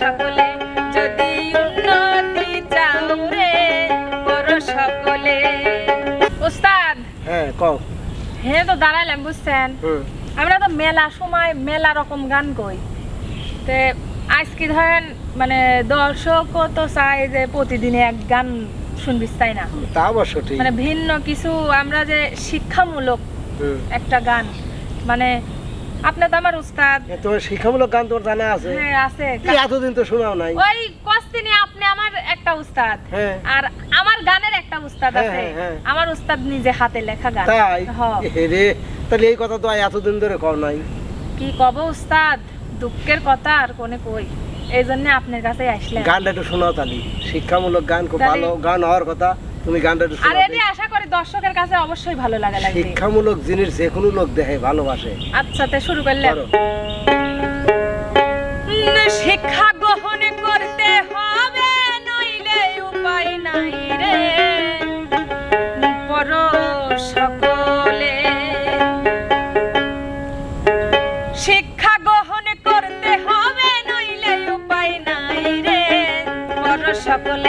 সকলে যদি উন্নতি চাও রে পর সকলে উস্তাদ হ্যাঁ কও। হ্যাঁ তো দাঁড়াইলাম বুঝছেন? আমরা তো মেলা সময় মেলা রকম গান কই। তে আজকে ধরেন মানে দর্শকও তো চায় যে প্রতিদিনে এক গান শুনবিস তাই না? তা অবশ্য ঠিক। মানে ভিন্ন কিছু আমরা যে শিক্ষামূলক একটা গান মানে আপনি তো আমার উস্তাদ। তোমার শিক্ষামূলক গান তোমার জানা আছে? হ্যাঁ আছে। এতদিন তো শোনাও নাই। ওই কস্তিনে আপনি আমার একটা উস্তাদ। হ্যাঁ। আর আমার গানের একটা উস্তাদ হ্যাঁ, আছে। হ্যাঁ। আমার উস্তাদ নিজে হাতে লেখা গান। তাই? রে তাহলে এই কথা তো এতদিন ধরে কও নাই। কি কব উস্তাদ? দুঃখের কথা আর কোনে কই? এই জন্য আপনার কাছে আসলাম। গানটা একটু শোনাও তালি। শিক্ষামূলক গান খুব ভালো গান হওয়ার কথা। তুমি গানটা একটু আর শোনাও আশা করি দর্শকের কাছে অবশ্যই ভালো লাগা লাগবে। শিক্ষামূলক জিনিস যে কোনো লোক দেখে ভালোবাসে। আচ্ছা তে শুরু করলে। পর সকলে শিক্ষা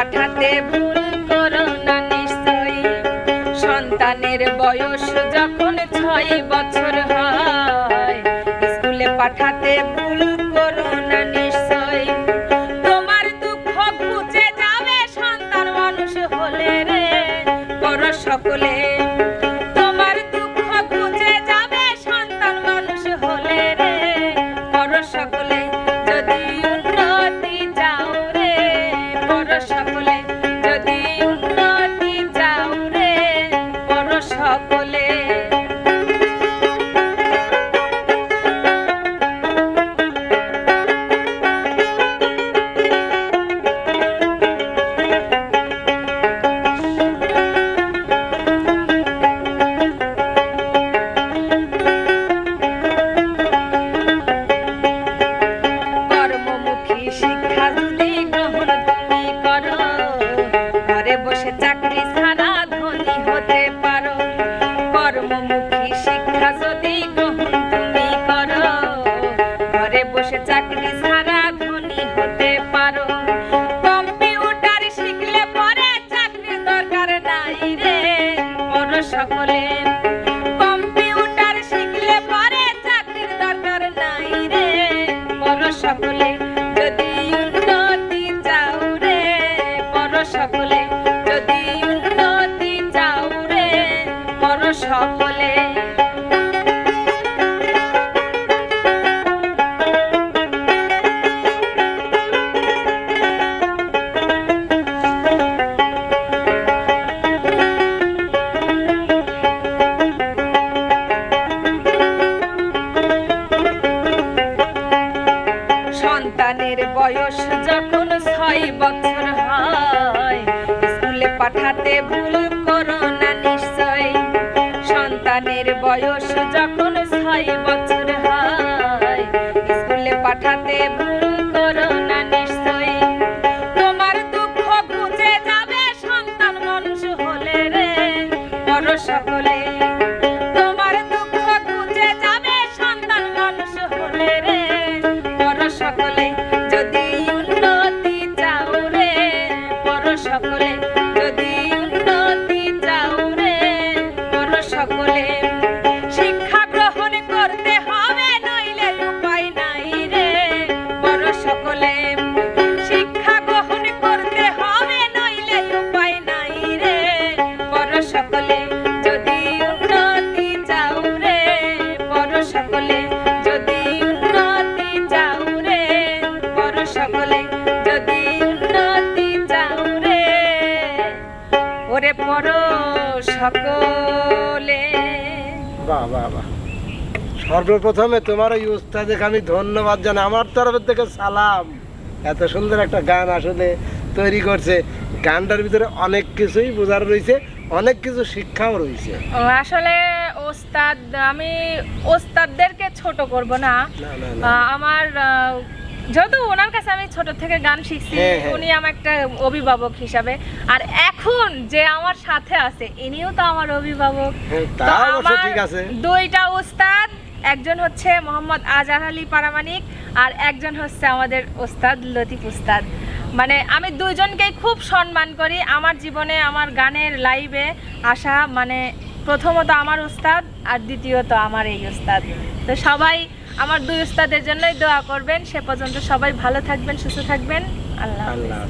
পাঠাতে ভুল করো না নিশ্চয়ই। সন্তানের বয়স যখন ছয় বছর হয়, স্কুলে পাঠাতে ভুল করো না নিশ্চয়ই। তোমার দুঃখ ঘুচে যাবে সন্তান মানুষ হলে রে। বড় সকলে সকলে। কম্পিউটার শিখলে পরে চাকরির দরকার নাই রে। বড় সকলে, যদি উন্নতি চাও বড় সকলে সন্তানের বয়স যখন ছয় বছর হয়, স্কুলে পাঠাতে ভুল করো না নিশ্চয়। সন্তানের বয়স যখন ছয় বছর হয়, স্কুলে পাঠাতে ভুল করো না নিশ্চয়। তোমার দুঃখ ঘুচে যাবে সন্তান মানুষ হলে রে। বড় সকলে ওরে পর সকলে। বাহ বাহ বাহ। সর্বপ্রথমে তোমার ওই উস্তাদকে আমি ধন্যবাদ জানাই। আমার তরফ থেকে সালাম। এত সুন্দর একটা গান আসলে তৈরি করছে। গানটার ভিতরে অনেক কিছুই বোঝার রয়েছে অনেক কিছু শিক্ষাও রয়েছে। আসলে ওস্তাদ আমি ওস্তাদদেরকে ছোট করব না। আমার যেহেতু ওনার কাছে আমি ছোট থেকে গান শিখছি হ্যাঁ, হ্যাঁ। উনি আমার একটা অভিভাবক হিসাবে। আর এখন যে আমার সাথে আছে ইনিও তো আমার অভিভাবক। হ্যাঁ, তো আমার ঠিক আছে। দুইটা উস্তাদ একজন হচ্ছে মোহাম্মদ আজহার আলী পারামানিক আর একজন হচ্ছে আমাদের ওস্তাদ লতিফ উস্তাদ। মানে আমি দুইজনকেই খুব সম্মান করি আমার জীবনে আমার গানের লাইভে আসা মানে প্রথমত আমার উস্তাদ আর দ্বিতীয়ত আমার এই উস্তাদ তো সবাই আমার দুই উস্তাদের জন্যই দোয়া করবেন। সে পর্যন্ত সবাই ভালো থাকবেন, সুস্থ থাকবেন। আল্লাহ আল্লাহ